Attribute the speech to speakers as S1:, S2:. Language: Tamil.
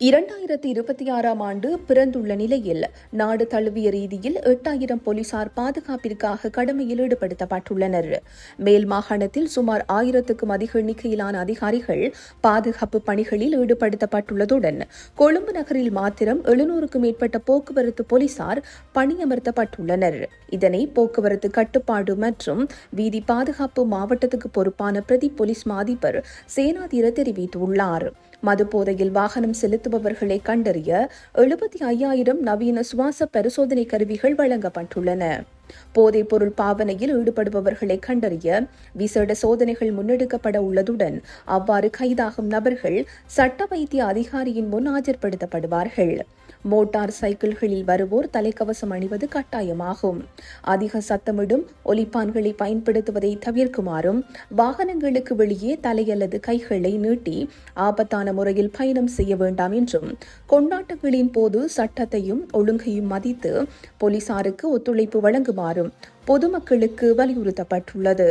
S1: இரண்டாயிரத்தி இருபத்தி ஆறாம் ஆண்டு பிறந்துள்ள நிலையில் நாடு தழுவிய ரீதியில் எட்டாயிரம் போலீசார் பாதுகாப்பிற்காக கடமையில் ஈடுபடுத்தப்பட்டுள்ளனர். மேல் மாகாணத்தில் சுமார் ஆயிரத்துக்கும் அதிக எண்ணிக்கையிலான அதிகாரிகள் பாதுகாப்பு பணிகளில் ஈடுபடுத்தப்பட்டுள்ளதுடன் கொழும்பு நகரில் மாத்திரம் எழுநூறுக்கும் மேற்பட்ட போக்குவரத்து போலீசார் பணியமர்த்தப்பட்டுள்ளனர். இதனை போக்குவரத்து கட்டுப்பாடு மற்றும் வீதி பாதுகாப்பு மாவட்டத்துக்கு பொறுப்பான பிரதி போலீஸ் மாதிபர் சேனாதீர தெரிவித்துள்ளார். மது போதையில் வாகனம் செலுத்துபவர்களை கண்டறிய எழுபத்தி ஐயாயிரம் நவீன சுவாச பரிசோதனை கருவிகள் வழங்கப்பட்டுள்ளன. போதைப்பொருள் பாவனையில் ஈடுபடுபவர்களை கண்டறிய விசேட சோதனைகள் முன்னெடுக்கப்பட உள்ளதுடன் அவ்வாறு கைதாகும் நபர்கள் சட்ட வைத்திய அதிகாரியின் முன் ஆஜர்படுத்தப்படுவார்கள். மோட்டார் சைக்கிள்களில் வருவோர் தலைக்கவசம் அணிவது கட்டாயமாகும். அதிக சத்தமிடும் ஒலிப்பான்களை பயன்படுத்துவதை தவிர்க்குமாறும் வாகனங்களுக்கு வெளியே தலை அல்லது கைகளை நீட்டி ஆபத்தான முறையில் பயணம் செய்ய வேண்டாம் என்றும் கொண்டாட்டங்களின் போது சட்டத்தையும் ஒழுங்கையும் மதித்து போலீசாருக்கு ஒத்துழைப்பு வழங்கும் வழங்குமாறும் பொதுமக்களுக்கு வலியுறுத்தப்பட்டுள்ளது.